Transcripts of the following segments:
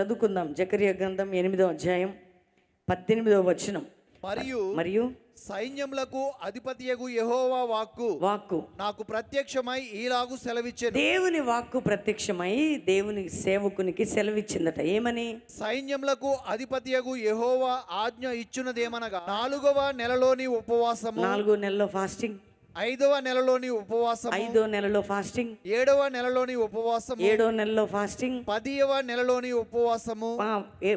చదువుకుందాం. జకర్య గ్రంథం ఎనిమిదో అధ్యాయం పద్దెనిమిదో వచనం. మరియు మరియు సైన్యములకు అధిపతియగు యెహోవా వాక్కు. వాక్కు. నాకు ప్రత్యక్షమై ఈలాగు సెలవిచ్చెను. దేవుని వాక్కు ప్రత్యక్షమై దేవుని సేవకునికి సెలవిచ్చిందట. ఏమని? సైన్యములకు అధిపతియగు యెహోవా ఆజ్ఞ ఇచ్చున్నదేమనగా నాలుగవ నెలలోని ఉపవాసము. నాలుగో నెలలో ఫాస్టింగ్. ఐదవ నెలలోని ఉపవాసము. ఐదో నెలలో ఫాస్టింగ్ ఏడవ నెలలోని ఉపవాసము. ఏడో నెలలో ఫాస్టింగ్ పదియవ నెలలోని ఉపవాసము.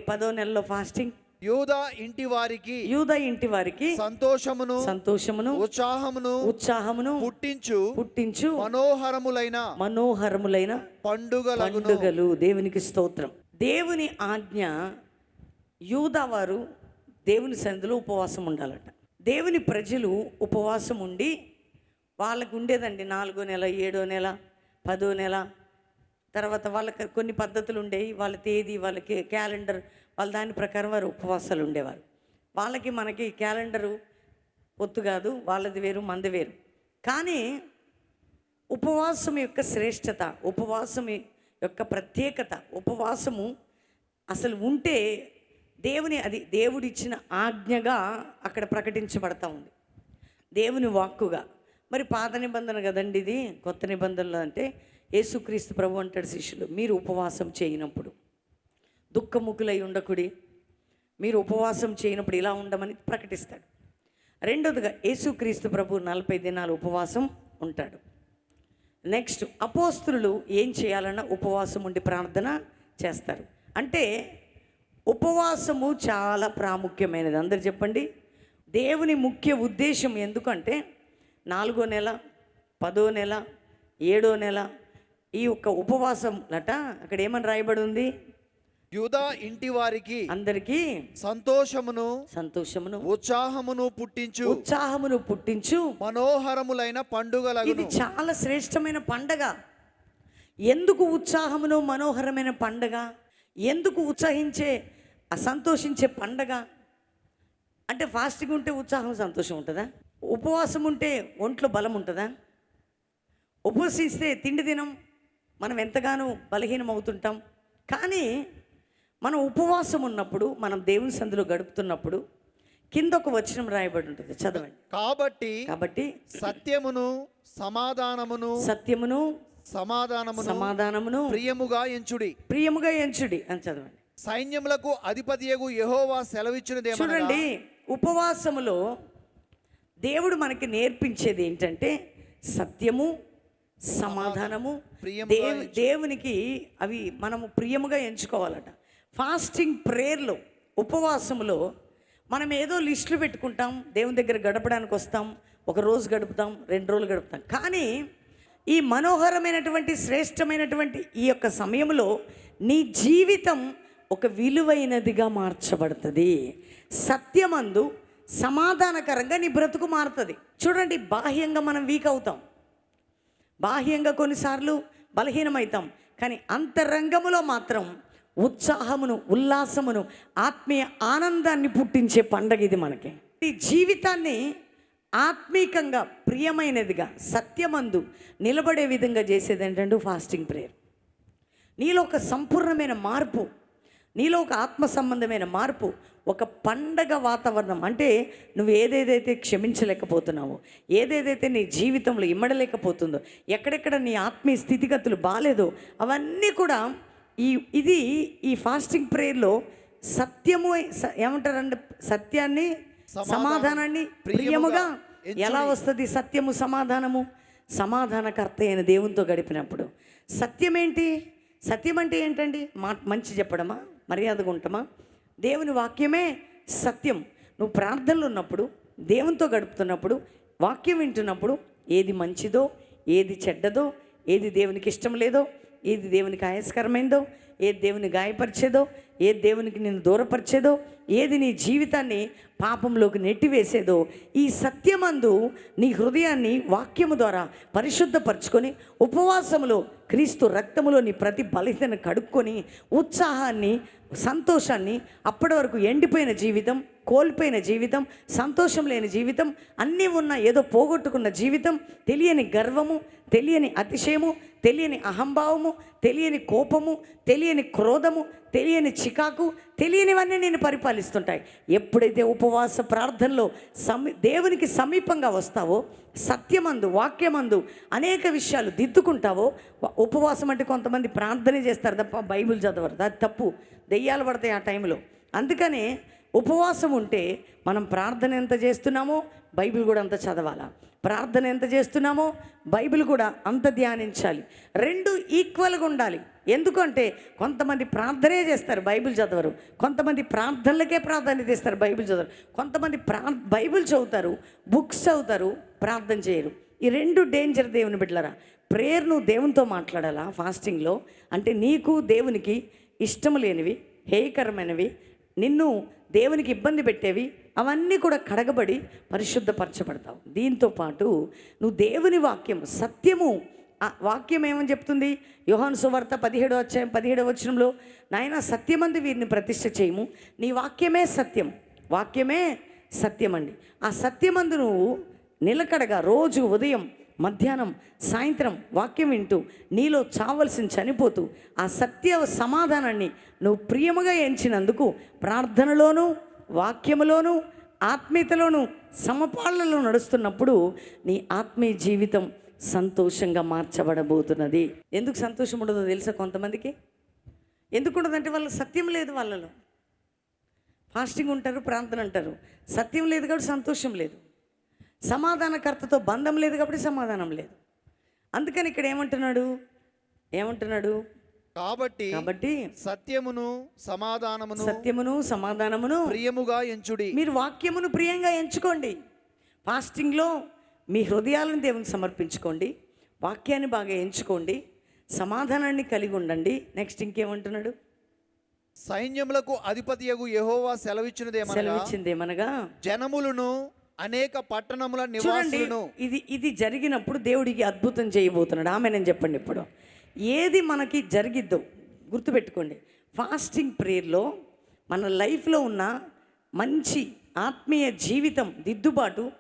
పదో నెలలో ఫాస్టింగ్ యూదా ఇంటి వారికి యూద ఇంటి వారికి సంతోషమును సంతోషమును ఉత్సాహమును ఉత్సాహమును పుట్టించు. పుట్టించు. మనోహరములైన మనోహరములైన పండుగలగును. పండుగలు దేవునికి స్తోత్రం. దేవుని ఆజ్ఞ యూదా వారు దేవుని సన్నిధిలో ఉపవాసం ఉండాలట దేవుని ప్రజలు ఉపవాసం ఉండి వాళ్ళకు ఉండేదండి నాలుగో నెల ఏడో నెల పదో నెల. తర్వాత వాళ్ళకి కొన్ని పద్ధతులు ఉండేవి వాళ్ళ తేదీ వాళ్ళకి క్యాలెండర్ వాళ్ళ దాని ప్రకారం వారు ఉపవాసాలు ఉండేవారు వాళ్ళకి మనకి క్యాలెండరు పొత్తు కాదు వాళ్ళది వేరు మంది వేరు. కానీ ఉపవాసం యొక్క శ్రేష్టత ఉపవాసం యొక్క ప్రత్యేకత ఉపవాసము అసలు ఉంటే దేవుని అది దేవుడిచ్చిన ఆజ్ఞగా అక్కడ ప్రకటించబడతా ఉంది. దేవుని వాక్కుగా. మరి పాత నిబంధన కదండి ఇది? కొత్త నిబంధనలు అంటే యేసుక్రీస్తు ప్రభు అంటాడు శిష్యులు మీరు ఉపవాసం చేయనప్పుడు. దుఃఖముఖులై ఉండకుడి. మీరు ఉపవాసం చేయనప్పుడు ఇలా ఉండమని ప్రకటిస్తాడు. రెండోదిగా యేసుక్రీస్తు ప్రభు నలభై దినాలు ఉపవాసం ఉంటాడు. నెక్స్ట్ అపోస్తులు ఏం చేయాలన్నా ఉపవాసం ఉండి ప్రార్థన చేస్తారు. అంటే ఉపవాసము చాలా ప్రాముఖ్యమైనది. అందరు చెప్పండి. దేవుని ముఖ్య ఉద్దేశం ఎందుకంటే నాలుగో నెల పదో నెల ఏడో నెల ఈ యొక్క ఉపవాసం అట అక్కడ ఏమని రాయబడి ఉంది యూదా ఇంటి వారికి అందరికీ సంతోషమును సంతోషమును ఉత్సాహమును పుట్టించు ఉత్సాహమును పుట్టించు. మనోహరములైన పండుగలగును. ఇది చాలా శ్రేష్టమైన పండగ. ఎందుకు ఉత్సాహమును మనోహరమైన పండగ? ఎందుకు ఉత్సాహించే సంతోషించే పండగ? అంటే ఫాస్టింగ్ ఉంటే ఉత్సాహం సంతోషం ఉంటుందా? ఉపవాసం ఉంటే ఒంట్లో బలం ఉంటుందా ఉపవసిస్తే తిండి దినం మనం ఎంతగానో బలహీనం అవుతుంటాం కానీ మనం ఉపవాసం ఉన్నప్పుడు మనం దేవుని సందులో గడుపుతున్నప్పుడు కింద ఒక వచనం రాయబడి ఉంటుంది చదవండి. కాబట్టి కాబట్టి సత్యమును సమాధానమును సత్యమును సమాధానమును సమాధానమును ప్రియముగా ఎంచుడి. ప్రియముగా ఎంచుడి అని చదవండి. సైన్యములకు అధిపతియగు యెహోవా సెలవిచ్చినదేమనగా చూడండి ఉపవాసములో దేవుడు మనకి నేర్పించేది ఏంటంటే సత్యము సమాధానము. దేవు దేవునికి అవి మనము ప్రియముగా ఎంచుకోవాలట. ఫాస్టింగ్ ప్రేయర్లో ఉపవాసములో మనం ఏదో లిస్టులు పెట్టుకుంటాం దేవుని దగ్గర గడపడానికి వస్తాం ఒక రోజు గడుపుతాం రెండు రోజులు గడుపుతాం. కానీ ఈ మనోహరమైనటువంటి శ్రేష్టమైనటువంటి ఈ యొక్క సమయంలో నీ జీవితం ఒక విలువైనదిగా మార్చబడుతుంది. సత్యమందు సమాధానకరంగా నీ బ్రతుకు మారుతుంది. చూడండి బాహ్యంగా మనం వీక్ అవుతాం. బాహ్యంగా కొన్నిసార్లు బలహీనమవుతాం కానీ అంతరంగములో మాత్రం ఉత్సాహమును ఉల్లాసమును ఆత్మీయ ఆనందాన్ని పుట్టించే పండగ ఇది మనకి. ఈ జీవితాన్ని ఆత్మీకంగా ప్రియమైనదిగా సత్యమందు నిలబడే విధంగా చేసేది ఏంటంటే ఫాస్టింగ్ ప్రేయర్ నీలో ఒక సంపూర్ణమైన మార్పు నీలో ఒక ఆత్మ సంబంధమైన మార్పు ఒక పండగ వాతావరణం. అంటే నువ్వు ఏదేదైతే క్షమించలేకపోతున్నావో ఏదేదైతే నీ జీవితంలో ఇమ్మడలేకపోతుందో ఎక్కడెక్కడ నీ ఆత్మీయ స్థితిగతులు బాగాలేదో అవన్నీ కూడా ఈ ఇది ఈ ఫాస్టింగ్ ప్రేయర్లో సత్యము ఏమంటారంటే సత్యాన్ని సమాధానాన్ని ప్రియముగా ఎలా వస్తుంది సత్యము సమాధానము? సమాధానకర్త అయిన దేవునితో గడిపినప్పుడు. సత్యం ఏంటి సత్యం అంటే ఏంటండి? మా మంచి చెప్పడమా? మర్యాదగా ఉంటామా? దేవుని వాక్యమే సత్యం. నువ్వు ప్రార్థనలు ఉన్నప్పుడు దేవునితో గడుపుతున్నప్పుడు వాక్యం వింటున్నప్పుడు ఏది మంచిదో ఏది చెడ్డదో ఏది దేవునికి ఇష్టం లేదో ఏది దేవునికి ఆయాస్కరమైందో ఏది దేవుని గాయపరిచేదో ఏ దేవునికి నిన్ను దూరపరిచేదో ఏది నీ జీవితాన్ని పాపంలోకి నెట్టివేసేదో ఈ సత్యమందు నీ హృదయాన్ని వాక్యము ద్వారా పరిశుద్ధపరచుకొని ఉపవాసములో క్రీస్తు రక్తములో నీ ప్రతి బలితను కడుక్కొని ఉత్సాహాన్ని సంతోషాన్ని అప్పటి వరకు ఎండిపోయిన జీవితం కోల్పోయిన జీవితం సంతోషం లేని జీవితం అన్నీ ఉన్న ఏదో పోగొట్టుకున్న జీవితం తెలియని గర్వము తెలియని అతిశయము తెలియని అహంభావము తెలియని కోపము తెలియని క్రోధము తెలియని చికాకు తెలియనివన్నీ నేను పరిపాలిస్తుంటాయి. ఎప్పుడైతే ఉపవాస ప్రార్థనలో సమీ దేవునికి సమీపంగా వస్తావో సత్యమందు వాక్యమందు అనేక విషయాలు దిద్దుకుంటావో ఉపవాసం అంటే కొంతమంది ప్రార్థన చేస్తారు తప్ప బైబిల్ చదవరు. అది తప్పు. దెయ్యాలు పడతాయి ఆ టైంలో. అందుకనే ఉపవాసం ఉంటే మనం ప్రార్థన ఎంత చేస్తున్నామో బైబిల్ కూడా అంత చదవాలా. ప్రార్థన ఎంత చేస్తున్నామో బైబిల్ కూడా అంత ధ్యానించాలి. రెండు ఈక్వల్గా ఉండాలి. ఎందుకంటే కొంతమంది ప్రార్థనే చేస్తారు బైబిల్ చదవరు. కొంతమంది ప్రార్థనలకే ప్రాధాన్యత ఇస్తారు బైబిల్ చదవరు. కొంతమంది ప్రా బైబిల్ చదువుతారు బుక్స్ చదువుతారు ప్రార్థన చేయరు. ఈ రెండు డేంజర్ దేవుని బిడ్డలరా ప్రేయర్ నువ్వు దేవునితో మాట్లాడాలా ఫాస్టింగ్లో? అంటే నీకు దేవునికి ఇష్టం లేనివి హేయకరమైనవి నిన్ను దేవునికి ఇబ్బంది పెట్టేవి అవన్నీ కూడా కడగబడి పరిశుద్ధపరచబడతావు. దీంతో పాటు నువ్వు దేవుని వాక్యం సత్యము వాక్యం ఏమని చెప్తుంది? యోహాను సువార్త పదిహేడో అధ్యాయం పదిహేడవ వచనంలో నాయన సత్యమంది వీరిని ప్రతిష్ట చేయము. నీ వాక్యమే సత్యం. వాక్యమే సత్యం అండి ఆ సత్యమందు నువ్వు నిలకడగా రోజు ఉదయం మధ్యాహ్నం సాయంత్రం వాక్యం వింటూ నీలో చావలసిన చనిపోతూ ఆ సత్య సమాధానాన్ని నువ్వు ప్రియముగా ఎంచినందుకు ప్రార్థనలోనూ వాక్యములోనూ ఆత్మీయతలోనూ సమపాళ్ళలో నడుస్తున్నప్పుడు నీ ఆత్మీయ జీవితం సంతోషంగా మార్చబడబోతున్నది. ఎందుకు సంతోషం ఉండదో తెలుసా కొంతమందికి? ఎందుకు ఉండదంటే వాళ్ళ సత్యం లేదు వాళ్ళలో. ఫాస్టింగ్ ఉంటారు ప్రార్థన అంటారు. సత్యం లేదు కాబట్టి సంతోషం లేదు. సమాధానకర్తతో బంధం లేదు కాబట్టి సమాధానం లేదు. అందుకని ఇక్కడ ఏమంటున్నాడు? ఏమంటున్నాడు? కాబట్టి కాబట్టి సత్యమును సమాధానమును సత్యమును సమాధానమును ప్రియముగా ఎంచుడి. మీరు వాక్యమును ప్రియంగా ఎంచుకోండి. ఫాస్టింగ్లో మీ హృదయాలను దేవుని సమర్పించుకోండి. వాక్యాన్ని బాగా ఎంచుకోండి. సమాధానాన్ని కలిగి ఉండండి. నెక్స్ట్ ఇంకేమంటున్నాడు? సైన్యములకు అధిపతియగు యెహోవా సెలవిచ్చినదేమనగా సెలవిచ్చింది ఏమనగా? జనములను అనేక పట్టణముల నివాసులను ఇది ఇది జరిగినప్పుడు దేవుడికి అద్భుతం చేయబోతున్నాడు. ఆమె నేను చెప్పండి ఇప్పుడు. ఏది మనకి జరిగిద్దో గుర్తుపెట్టుకోండి. ఫాస్టింగ్ ప్రేయర్లో మన లైఫ్లో ఉన్న మంచి ఆత్మీయ జీవితం దిద్దుబాటు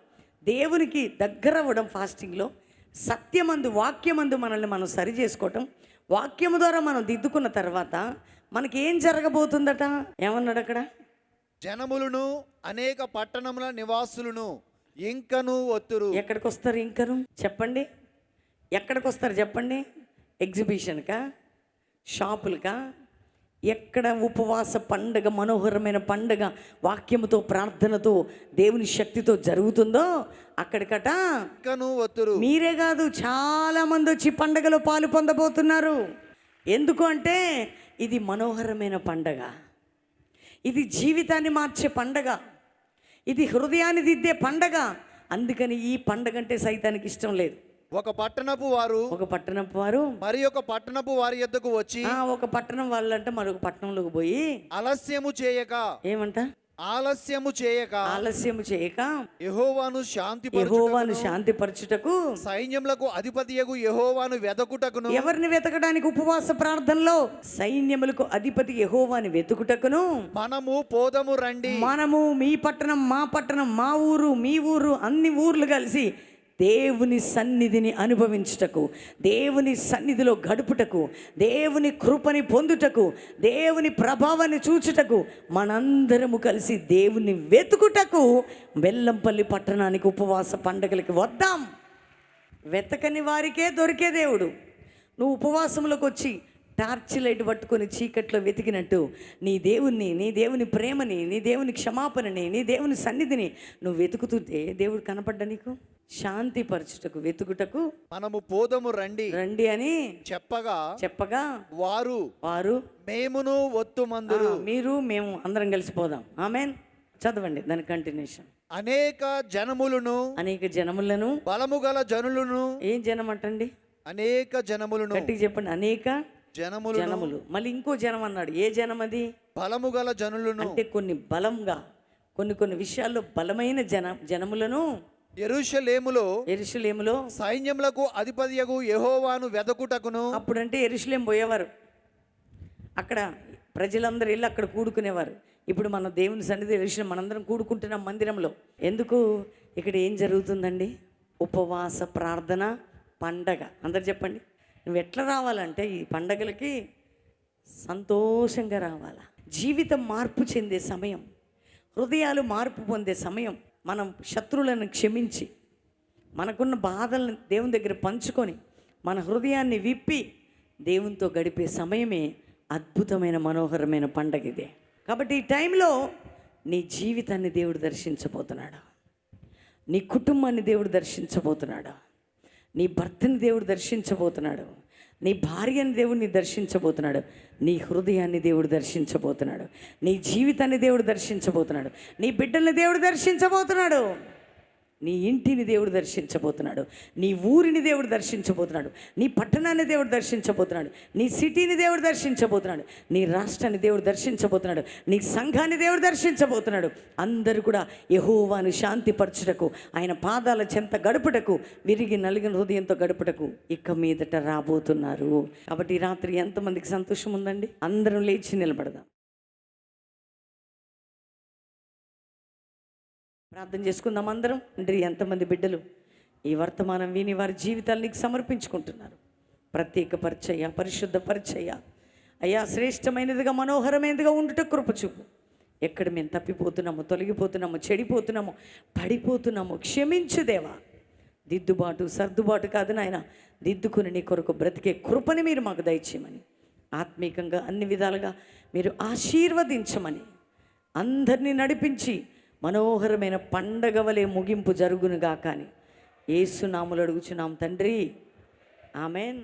దేవునికి దగ్గర అవ్వడం ఫాస్టింగ్లో సత్యమందు వాక్యమందు మనల్ని మనం సరి చేసుకోవటం వాక్యము ద్వారా మనం దిద్దుకున్న తర్వాత మనకి ఏం జరగబోతుందట? ఏమన్నాడు అక్కడ? జనములను అనేక పట్టణముల నివాసులను ఇంకను ఒత్తురు. ఎక్కడికి వస్తారు ఇంకను? చెప్పండి. ఎక్కడికి వస్తారు చెప్పండి? ఎగ్జిబిషన్కా? షాపులకా? ఎక్కడ ఉపవాస పండగ మనోహరమైన పండగ వాక్యముతో ప్రార్థనతో దేవుని శక్తితో జరుగుతుందో అక్కడికట మీరే కాదు చాలా మంది వచ్చి పండగలో పాలు పొందబోతున్నారు. ఎందుకు అంటే ఇది మనోహరమైన పండగ. ఇది జీవితాన్ని మార్చే పండగ. ఇది హృదయాన్ని దిద్దే పండగ. అందుకని ఈ పండగ అంటే సైతానికి ఇష్టం లేదు. ఒక పట్టణపు వారు ఒక పట్టణపు వారు మరి ఒక పట్టణపు వారి యొద్దకు వచ్చి ఒక పట్టణం వాళ్ళంటే మరొక పట్టణంలోకి పోయి ఆలస్యము చేయక. ఏమంట? ఆలస్యము చేయక. ఆలస్యం చేయక యెహోవాను శాంతి యహోవాను శాంతిపరచుటకు సైన్యములకు అధిపతియగు యెహోవాను వెదకుటకును ఎవరిని వెతకడానికి ఉపవాస ప్రార్థనలో? సైన్యములకు అధిపతి యహోవాని వెతుకుటకును. మనము పోదము రండి. మనము మీ పట్టణం మా పట్టణం మా ఊరు మీ ఊరు అన్ని ఊర్లు కలిసి దేవుని సన్నిధిని అనుభవించుటకు దేవుని సన్నిధిలో గడుపుటకు దేవుని కృపని పొందుటకు దేవుని ప్రభావాన్ని చూచుటకు మనందరము కలిసి దేవుని వెతుకుటకు బెల్లంపల్లి పట్టణానికి ఉపవాస పండగలకి వద్దాం. వెతకని వారికే దొరికే దేవుడు. నువ్వు ఉపవాసంలోకి వచ్చి టార్చ్ లైట్ పట్టుకొని చీకట్లో వెతికినట్టు నీ దేవుణ్ణి నీ దేవుని ప్రేమని నీ దేవుని క్షమాపణని నీ దేవుని సన్నిధిని నువ్వు వెతుకుతుంటే దేవుడు కనపడ్డా నీకు? శాంతి పరచుటకు వెతుకుటకు? మనము పోదము రండి. రండి అని చెప్పగా చెప్పగా వారు వారు మేమును ఒత్తు "ఆ, మందురు మీరు మేము అందరం కలిసిపోదాం ఆమెన్. చదవండి దాని కంటిన్యూషన్ అనేక జనములను అనేక జనములను బలము గల జనులను ఏం జనం అంటండి అనేక జనములను. గట్టిగా చెప్పండి. అనేక జనములు జనములు. మళ్ళీ ఇంకో జనం అన్నాడు. ఏ జనం అది? బలము గల జనులను అంటే కొన్ని బలంగా కొన్ని కొన్ని విషయాల్లో బలమైన జన జనములను ఎరుషలేములో ఎరుషులేములో సైన్యములకు అధిపతియగు యెహోవాను వెదకుటకును అప్పుడంటే ఎరుషులేం పోయేవారు. అక్కడ ప్రజలందరూ వెళ్ళి అక్కడ కూడుకునేవారు. ఇప్పుడు మన దేవుని సన్నిధి తెలిసిన మనందరం కూడుకుంటున్నాం మందిరంలో. ఎందుకు? ఇక్కడ ఏం జరుగుతుందండి? ఉపవాస ప్రార్థన పండగ. అందరు చెప్పండి. నువ్వు ఎట్లా రావాలంటే ఈ పండగలకి సంతోషంగా రావాలా. జీవితం మార్పు చెందే సమయం హృదయాలు మార్పు పొందే సమయం మనం శత్రువులను క్షమించి మనకున్న బాధలను దేవుని దగ్గర పంచుకొని మన హృదయాన్ని విప్పి దేవునితో గడిపే సమయమే అద్భుతమైన మనోహరమైన పండగ ఇదే. కాబట్టి ఈ టైంలో నీ జీవితాన్ని దేవుడు దర్శించబోతున్నాడు. నీ కుటుంబాన్ని దేవుడు దర్శించబోతున్నాడు. నీ భర్తని దేవుడు దర్శించబోతున్నాడు. నీ భార్యని దేవుడిని దర్శించబోతున్నాడు. నీ హృదయాన్ని దేవుడు దర్శించబోతున్నాడు. నీ జీవితాన్ని దేవుడు దర్శించబోతున్నాడు. నీ బిడ్డల్ని దేవుడు దర్శించబోతున్నాడు. నీ ఇంటిని దేవుడు దర్శించబోతున్నాడు. నీ ఊరిని దేవుడు దర్శించబోతున్నాడు. నీ పట్టణాన్ని దేవుడు దర్శించబోతున్నాడు. నీ సిటీని దేవుడు దర్శించబోతున్నాడు. నీ రాష్ట్రాన్ని దేవుడు దర్శించబోతున్నాడు. నీ సంఘాన్ని దేవుడు దర్శించబోతున్నాడు. అందరూ కూడా యహోవాను శాంతిపరచుటకు ఆయన పాదాల చెంత గడుపుటకు విరిగి నలిగిన హృదయంతో గడుపుటకు ఇక మీదట రాబోతున్నారు. కాబట్టి రాత్రి ఎంతమందికి సంతోషం ఉందండి? అందరం లేచి నిలబడదాం. ప్రార్థన చేసుకుందాం అందరం. తండ్రి ఎంతమంది బిడ్డలు ఈ వర్తమానం విని వారి జీవితాలు నీకు సమర్పించుకుంటున్నారు. ప్రత్యేక పరిచయ పరిశుద్ధ పరిచయ అయ్యా శ్రేష్టమైనదిగా మనోహరమైనదిగా ఉండుట కృపచూపు ఎక్కడ మేము తప్పిపోతున్నాము తొలగిపోతున్నాము చెడిపోతున్నాము పడిపోతున్నాము క్షమించు దేవా. దిద్దుబాటు సర్దుబాటు కాదు నాయన. దిద్దుకుని నీ కొరకు బ్రతికే కృపని మీరు మాకు దయచేయమని. ఆత్మీకంగా అన్ని విధాలుగా మీరు ఆశీర్వదించమని అందరినీ నడిపించి మనోహరమైన పండగ వలె ముగింపు జరుగునుగా కానీ ఏసునాములు అడుగుచున్నాం తండ్రి. ఆమెన్.